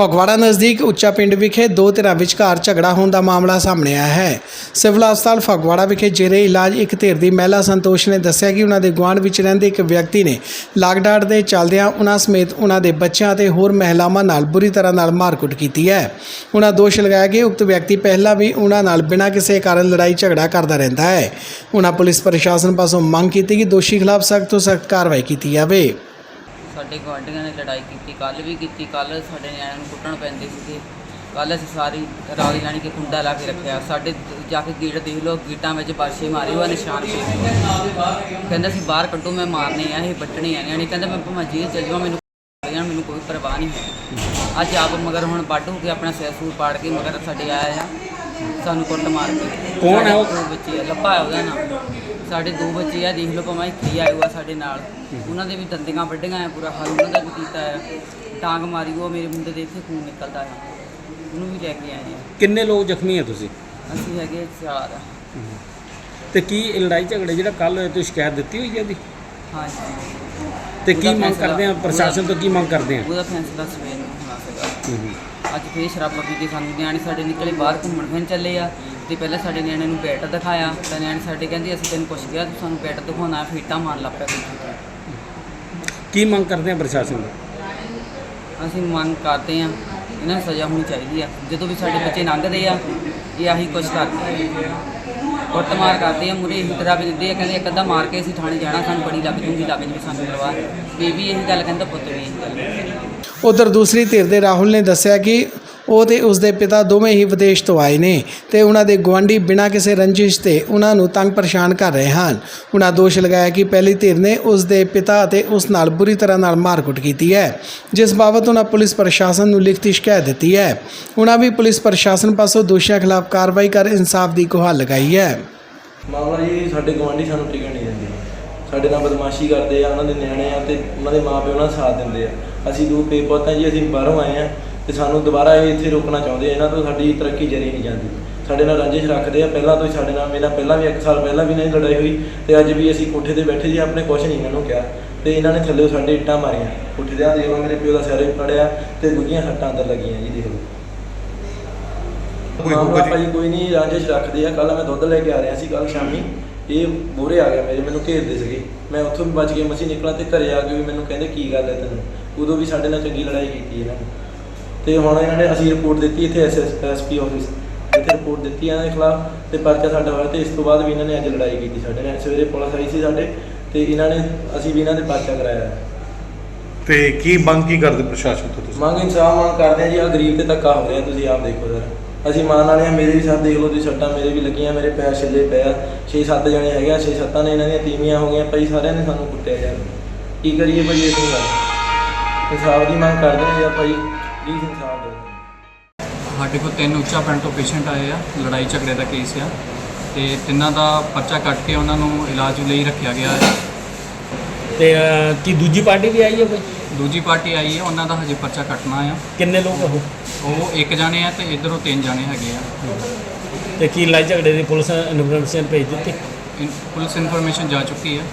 ਫਗਵਾੜਾ ਨਜ਼ਦੀਕ ਉੱਚਾ ਪਿੰਡ ਵਿਖੇ ਦੋ ਧਿਰਾਂ ਵਿਚਕਾਰ ਝਗੜਾ ਹੋਣ ਦਾ ਮਾਮਲਾ ਸਾਹਮਣੇ ਆਇਆ ਹੈ। ਸਿਵਲ ਹਸਪਤਾਲ ਫਗਵਾੜਾ ਵਿਖੇ ਜੇਰੇ ਇਲਾਜ ਇੱਕ ਧਿਰ ਦੀ ਮਹਿਲਾ ਸੰਤੋਸ਼ ਨੇ ਦੱਸਿਆ ਕਿ ਉਹਨਾਂ ਦੇ ਗੁਆਂਢ ਵਿੱਚ ਰਹਿੰਦੇ ਇੱਕ ਵਿਅਕਤੀ ਨੇ ਲਾਕਡਾਊਨ ਦੇ ਚੱਲਦਿਆਂ ਉਹਨਾਂ ਸਮੇਤ ਉਹਨਾਂ ਦੇ ਬੱਚਿਆਂ ਅਤੇ ਹੋਰ ਮਹਿਲਾਵਾਂ ਨਾਲ ਬੁਰੀ ਤਰ੍ਹਾਂ ਨਾਲ ਮਾਰਕੁੱਟ ਕੀਤੀ ਹੈ। ਉਹਨਾਂ ਦੋਸ਼ ਲਗਾਇਆ ਕਿ ਉਕਤ ਵਿਅਕਤੀ ਪਹਿਲਾਂ ਵੀ ਉਹਨਾਂ ਨਾਲ ਬਿਨਾਂ ਕਿਸੇ ਕਾਰਨ ਲੜਾਈ ਝਗੜਾ ਕਰਦਾ ਰਹਿੰਦਾ ਹੈ। ਉਹਨਾਂ ਪੁਲਿਸ ਪ੍ਰਸ਼ਾਸਨ ਪਾਸੋਂ ਮੰਗ ਕੀਤੀ ਕਿ ਦੋਸ਼ੀ ਖਿਲਾਫ ਸਖਤ ਤੋਂ ਸਖਤ ਕਾਰਵਾਈ ਕੀਤੀ ਜਾਵੇ। ਸਾਡੇ ਗੁਆਂਢੀਆਂ ਨੇ ਲੜਾਈ ਕੀਤੀ ਕੱਲ ਵੀ ਕੀਤੀ ਕੱਲ ਸਾਡੇ ਨਿਆਣਿਆਂ ਨੂੰ ਕੁੱਟਣ ਪੈਂਦੇ ਸੀਗੇ। ਕੱਲ ਅਸੀਂ ਸਾਰੀ ਰਾਲੀ ਲਾਣੀ ਕੇ ਕੁੰਡਾ ਲਾ ਕੇ ਰੱਖਿਆ। ਸਾਡੇ ਜਾ ਕੇ ਗੇਟ ਦੇਖ ਲਓ ਗੀਟਾਂ ਵਿੱਚ ਬਾਸ਼ੇ ਮਾਰੇ ਹੋਏ ਨਿਸ਼ਾਨ ਪਏ ਕਹਿੰਦਾ ਸੀ ਬਾਹਰ ਕੱਢੋ ਮੈਂ ਮਾਰਨੇ ਆ ਇਹ ਬੱਟਣੇ ਆ। ਨਿਆਣੇ ਕਹਿੰਦਾ ਮੈਂ ਭਾਵੇਂ ਜੇਲ੍ਹ ਚੱਲ ਜਾਵਾਂ ਮੈਨੂੰ ਜਾਣ ਮੈਨੂੰ ਕੋਈ ਪਰਵਾਹ ਨਹੀਂ ਹੈ। ਅੱਜ ਆਪ ਮਗਰ ਹੁਣ ਵੱਢ ਹੋ ਕੇ ਆਪਣਾ ਸਿਰ ਸੂਰ ਪਾੜ ਕੇ ਮਗਰ ਸਾਡੇ ਆਇਆ ਆ ਸਾਨੂੰ ਕੁੱਟ ਮਾਰ ਕੇ। ਕੌਣ ਹੈ ਉਹ? ਬੱਚੇ ਲੱਭਾ ਉਹਦਾ ਨਾਮ। ਸਾਡੇ ਦੋ ਬੱਚੇ ਆ ਦੇਖ ਲਓ ਭਾਵੇਂ ਇੱਥੇ ਹੀ ਆਏ ਹੋਆ ਸਾਡੇ ਨਾਲ। ਉਹਨਾਂ ਦੇ ਵੀ ਦੰਦੀਆਂ ਵੱਡੀਆਂ ਆ ਪੂਰਾ ਹਾਲ ਉਹਨਾਂ ਦਾ ਵੀ ਕੀਤਾ ਆ। ਟਾਂਗ ਮਾਰੀ ਉਹ ਮੇਰੇ ਮੁੰਡੇ ਦੇ ਇੱਥੇ ਖੂਨ ਨਿਕਲਦਾ ਆ। ਉਹਨੂੰ ਵੀ ਲੈ ਕੇ ਆਏ ਆ। ਕਿੰਨੇ ਲੋਕ ਜ਼ਖਮੀ ਹੈ ਤੁਸੀਂ? ਅਸੀਂ ਹੈਗੇ ਚਾਰ ਤੇ ਕੀ ਇਹ ਲੜਾਈ ਝਗੜੇ ਜਿਹੜਾ ਕੱਲ ਹੋਇਆ ਤੁਸੀਂ ਸ਼ਿਕਾਇਤ ਦਿੱਤੀ ਹੋਈ ਹੈ ਇਹਦੀ? ਹਾਂਜੀ। ਤੇ ਕੀ ਉਹਦਾ ਮੰਗ ਫੈਸਲਾ- ਕਰਦੇ ਆ? ਪ੍ਰਸ਼ਾਸਨ ਤੋਂ ਕੀ ਮੰਗ ਕਰਦੇ ਆ? ਉਹਦਾ ਫੈਸਲਾ ਸਵੇਰ ਨੂੰ ਹੋਣਾ ਸੀਗਾ। ਅੱਜ ਫੇਰ ਸ਼ਰਾਬਾਂ ਪੀ ਕੇ ਸਾਨੂੰ ਨਿਆਣੇ ਸਾਡੇ ਨਿਕਲੇ ਬਾਹਰ ਘੁੰਮਣ ਫਿਰਨ ਚੱਲੇ ਆ। ਤੇ ਪਹਿਲਾਂ ਸਾਡੇ ਨਿਆਣੇ ਨੂੰ ਬੈਟ ਦਿਖਾਇਆ ਤਾਂ ਨਿਆਣੇ ਸਾਡੇ ਕਹਿੰਦੇ ਅਸੀਂ ਤੈਨੂੰ ਕੁਛ ਗਿਆ ਤੂੰ ਸਾਨੂੰ ਬੈਟ ਦਿਖਾਉਣਾ ਫੀਟਾ ਮਾਰਨ ਲੱਗ ਪਿਆ। ਕੀ ਮੰਗ ਕਰਦੇ ਆ ਪ੍ਰਸ਼ਾਸਨ ਤੋਂ? ਅਸੀਂ ਮੰਗ ਕਰਦੇ ਆ ਇਹਨਾਂ ਨੂੰ ਸਜ਼ਾ ਹੋਣੀ ਚਾਹੀਦੀ ਆ। ਜਦੋਂ ਵੀ ਸਾਡੇ ਬੱਚੇ ਲੰਘਦੇ ਆ ਇਹ ਆਹੀ ਕੁਛ ਕਰਦੇ ਆ। ਕੁੱਟਮਾਰ ਕਰਦੇ ਆ ਮੁਰੇ ਇਹੀ ਤਰ੍ਹਾਂ ਵੀ ਦਿੰਦੇ ਆ ਕਹਿੰਦੇ ਇੱਕ ਅੱਧਾ ਮਾਰ ਕੇ ਅਸੀਂ ਥਾਣੇ ਜਾਣਾ ਸਾਨੂੰ ਬੜੀ ਲੱਗ ਜੂਗੀ ਲੱਗ ਜੂਗੀ ਸਾਨੂੰ ਪਰਵਾਹ। ਵੀ ਇਹੀ ਗੱਲ ਕਹਿੰਦਾ ਪੁੱਤ ਵੀ ਇਹੀ ਗੱਲ। ਉਧਰ ਦੂਸਰੀ ਧਿਰ ਦੇ ਰਾਹੁਲ ਨੇ ਦੱਸਿਆ ਕਿ ਉਹ ਤੇ ਉਸਦੇ ਪਿਤਾ ਦੋਵੇਂ ਹੀ ਵਿਦੇਸ਼ ਤੋਂ ਆਏ ਨੇ ਤੇ ਉਹਨਾਂ ਦੇ ਗੁਆਂਢੀ ਬਿਨਾਂ ਕਿਸੇ ਰੰਜਿਸ਼ ਤੇ ਉਹਨਾਂ ਨੂੰ ਤੰਗ ਪਰੇਸ਼ਾਨ ਕਰ ਰਹੇ ਹਨ। ਉਹਨਾਂ ਦੋਸ਼ ਲਗਾਇਆ ਕਿ ਪਹਿਲੀ ਧਿਰ ਨੇ ਉਸ ਦੇ ਪਿਤਾ ਅਤੇ ਉਸ ਨਾਲ ਬੁਰੀ ਤਰ੍ਹਾਂ ਨਾਲ ਮਾਰਕੁੱਟ ਕੀਤੀ ਹੈ, ਜਿਸ ਬਾਬਤ ਉਹਨਾਂ ਪੁਲਿਸ ਪ੍ਰਸ਼ਾਸਨ ਨੂੰ ਲਿਖਤੀ ਸ਼ਿਕਾਇਤ ਦਿੱਤੀ ਹੈ। ਉਹਨਾਂ ਵੀ ਪੁਲਿਸ ਪ੍ਰਸ਼ਾਸਨ ਪਾਸੋਂ ਦੋਸ਼ੀਆਂ ਖਿਲਾਫ ਕਾਰਵਾਈ ਕਰ ਇਨਸਾਫ ਦੀ ਗੁਹਾਰ ਲਗਾਈ ਹੈ। ਮਾਮਲਾ ਜੀ, ਸਾਡੇ ਗਵਾਂਢੀ ਸਾਨੂੰ ਟਿਕਣ ਨਹੀਂ ਦਿੰਦੇ। ਸਾਡੇ ਨਾਲ ਬਦਮਾਸ਼ੀ ਕਰਦੇ ਆ, ਉਹਨਾਂ ਦੇ ਨਿਆਣੇ ਆ ਤੇ ਉਹਨਾਂ ਦੇ ਮਾਪੇ ਉਹਨਾਂ ਦਾ ਸਾਥ ਦਿੰਦੇ ਆ। ਅਸੀਂ ਦੋ ਪੇਪਰ ਜੀ, ਅਸੀਂ ਬਾਹਰੋਂ ਆਏ ਆ। ਤੇ ਸਾਨੂੰ ਦੁਬਾਰਾ ਇਹ ਇੱਥੇ ਰੋਕਣਾ ਚਾਹੁੰਦੇ ਆ। ਇਹਨਾਂ ਤੋਂ ਸਾਡੀ ਤਰੱਕੀ ਜਰੀ ਨਹੀਂ ਜਾਂਦੀ। ਸਾਡੇ ਨਾਲ ਰੰਜਿਸ਼ ਰੱਖਦੇ ਆ। ਪਹਿਲਾਂ ਤੋਂ ਹੀ ਸਾਡੇ ਨਾਲ ਮੇਰਾ ਪਹਿਲਾਂ ਵੀ 1 ਸਾਲ ਪਹਿਲਾਂ ਵੀ ਨਹੀਂ ਲੜਾਈ ਹੋਈ ਤੇ ਅੱਜ ਵੀ ਅਸੀਂ ਕੋਠੇ ਤੇ ਬੈਠੇ ਜੀ ਆਪਣੇ ਕੁਛ ਨਹੀਂ ਇਹਨਾਂ ਨੂੰ ਕਿਹਾ। ਤੇ ਇਹਨਾਂ ਨੇ ਥੱਲੇ ਸਾਡੇ ਇੱਟਾਂ ਮਾਰੀਆਂ। ਕੋਠੇ ਦੇ ਆ ਦੇਖ ਮੇਰੇ ਪਿਓ ਦਾ ਸਿਰ ਪੜਿਆ ਤੇ ਦੂਜੀਆਂ ਸੱਟਾਂ ਅੰਦਰ ਲੱਗੀਆਂ ਜੀ ਦੇਖ ਲਓ। ਕੋਈ ਹੋਊਗਾ ਜੀ? ਭਾਈ ਕੋਈ ਨਹੀਂ ਰਾਂਝੇ 'ਚ ਰੱਖਦੇ ਆ। ਕੱਲ ਮੈਂ ਦੁੱਧ ਲੈ ਕੇ ਆ ਰਿਹਾ ਸੀ ਕੱਲ ਸ਼ਾਮੀ। ਇਹ ਮੂਹਰੇ ਆ ਗਿਆ ਮੇਰੇ ਮੈਨੂੰ ਘੇਰਦੇ ਸੀਗੇ। ਮੈਂ ਉੱਥੋਂ ਵੀ ਬਚ ਕੇ ਮਸੀਂ ਨਿਕਲਾ ਤੇ ਘਰੇ ਆ ਕੇ ਵੀ ਮੈਨੂੰ ਕਹਿੰਦੇ ਕੀ ਗੱਲ ਹੈ ਤੈਨੂੰ? ਉਦੋਂ ਵੀ ਸਾਡੇ ਨਾਲ ਚੰਗੀ ਲੜਾਈ ਕੀਤੀ ਇਹਨਾਂ ਨੇ। ਤੇ ਹੁਣ ਇਹਨਾਂ ਨੇ ਅਸੀਂ ਰਿਪੋਰਟ ਦਿੱਤੀ ਇੱਥੇ ਐਸਐਸਪੀ ਆਫਿਸ ਇੱਥੇ ਰਿਪੋਰਟ ਦਿੱਤੀ ਇਹਨਾਂ ਦੇ ਖਿਲਾਫ ਤੇ ਪਰਚਾ ਸਾਡਾ ਹੋਇਆ ਤੇ ਇਸ ਤੋਂ ਬਾਅਦ ਵੀ ਇਹਨਾਂ ਨੇ ਅੱਜ ਲੜਾਈ ਕੀਤੀ ਸਾਡੇ ਨਾਲ। ਸਵੇਰੇ ਪੁਲਿਸ ਆਈ ਸੀ ਸਾਡੇ ਤੇ ਇਹਨਾਂ ਨੇ ਅਸੀਂ ਵੀ ਇਹਨਾਂ ਦੇ ਪਰਚਾ ਕਰਾਇਆ। ਹੈ। ਤੇ ਕੀ ਮੰਗ ਕੀ ਕਰਦੇ ਪ੍ਰਸ਼ਾਸਨ ਤੋਂ ਤੁਸੀਂ? ਮੰਗ ਇਨਸਾਫ ਮੰਗ ਕਰਦੇ ਆ ਜੀ ਆ ਗਰੀਬ ਤੇ ਧੱਕਾ ਹੋ ਰਿਹਾ ਤੁਸੀਂ ਆਪ ਦੇਖੋ ਸਰ ਅਸੀਂ ਮਾਨ ਵਾਲੇ ਆ ਮੇਰੇ ਵੀ ਸਾਥ ਦੇਖ ਲਓ ਤੁਸੀਂ ਸੱਟਾਂ ਮੇਰੇ ਵੀ ਲੱਗੀਆਂ ਮੇਰੇ ਪੈਰ ਛਿੱਲੇ ਪਏ ਆ। 6-7 ਜਣੇ ਹੈਗੇ ਆ 6-7 ਨੇ ਇਹਨਾਂ ਦੀਆਂ ਤੀਵੀਆਂ ਹੋ ਗਈਆਂ ਭਾਈ ਸਾਰਿਆਂ ਨੇ ਸਾਨੂੰ ਕੁੱਟਿਆ ਯਾਰ ਕੀ ਕਰੀਏ ਭਾਈ ਅਸੀਂ ਗੱਲ? ਇਨਸਾਫ ਦੀ ਮੰਗ ਕਰਦੇ ਆ ਯਾਰ ਭਾਈ ਪਲੀਜ਼ ਇਨਸਾਫ ਦਿਓ ਸਾਡੇ ਕੋਲ ਤਿੰਨ ਉੱਚਾ ਪਿੰਡ ਤੋਂ ਪੇਸ਼ੈਂਟ ਆਏ ਆ ਲੜਾਈ ਝਗੜੇ ਦਾ ਕੇਸ ਆ। ਤੇ ਤਿੰਨਾਂ ਦਾ ਪਰਚਾ ਕੱਟ ਕੇ ਉਹਨਾਂ ਨੂੰ ਇਲਾਜ ਲਈ ਰੱਖਿਆ ਗਿਆ ਹੈ। ਤੇ ਅਹ, ਕੀ ਦੂਜੀ ਪਾਰਟੀ ਵੀ ਆਈ ਹੈ ਕੋਈ? ਦੂਜੀ ਪਾਰਟੀ ਆਈ ਹੈ ਉਹਨਾਂ ਦਾ ਹਜੇ ਪਰਚਾ ਕੱਟਣਾ ਆ। ਕਿੰਨੇ ਲੋਕ ਉਹ? ਉਹ ਇੱਕ ਜਾਣੇ ਆ ਤੇ ਇਧਰੋਂ ਤਿੰਨ ਜਾਣੇ ਹੈਗੇ ਆ। ਤੇ ਕੀ ਲੜਾਈ ਝਗੜੇ ਦੀ ਪੁਲਿਸ ਇਨਫੋਰਮੇਸ਼ਨ ਭੇਜ ਦਿੱਤੀ? ਇਨ- ਪੁਲਿਸ ਇਨਫੋਰਮੇਸ਼ਨ ਜਾ ਚੁੱਕੀ ਹੈ